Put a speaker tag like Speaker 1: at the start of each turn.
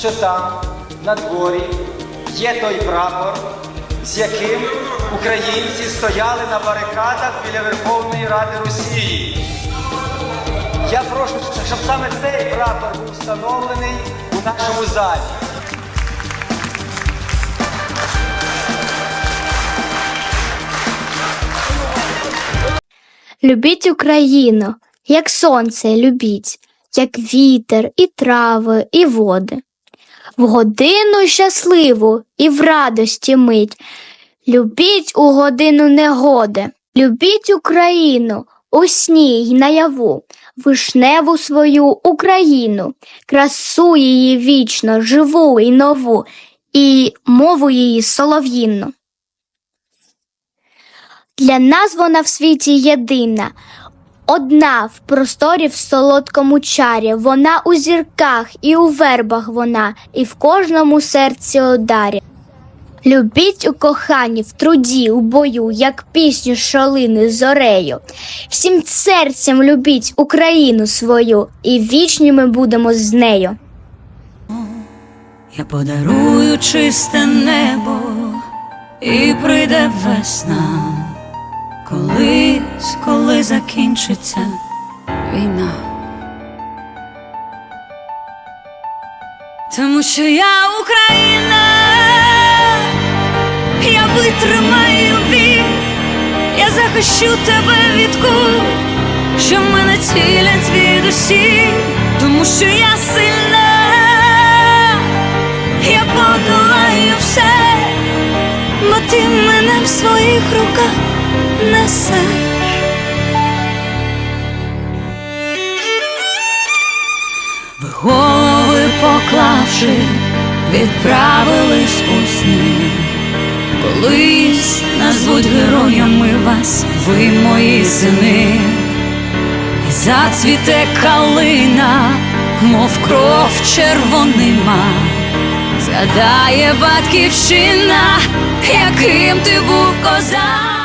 Speaker 1: що там, на дворі, є той прапор, з яким українці стояли на барикадах біля Верховної Ради Росії. Я прошу, щоб саме цей прапор був встановлений у нашому залі.
Speaker 2: Любіть Україну, як сонце любіть, як вітер, і трави, і води. В годину щасливу і в радості мить. Любіть у годину негоди, любіть Україну у сні й наяву, вишневу свою Україну, красу її вічно, живу і нову, і мову її солов'їнну. Для нас вона в світі єдина, одна в просторі в солодкому чарі, вона у зірках і у вербах вона, і в кожному серці одарі. Любіть у коханні, в труді, у бою, як пісню шалини зорею. Всім серцем любіть Україну свою, і вічні ми будемо з нею.
Speaker 3: Я подарую чисте небо, і прийде весна, колись, закінчиться війна. Тому що я Україна, я витримаю біль, я захищу тебе від куль, що мене цілять від усі, тому що я сильна, я подолаю все, бо ти мене в своїх руках несеш. Голови поклавши, відправились у сни. Колись назвуть героями вас, ви мої сини, і зацвіте калина, мов кров червонима, згадає батьківщина, яким ти був козак.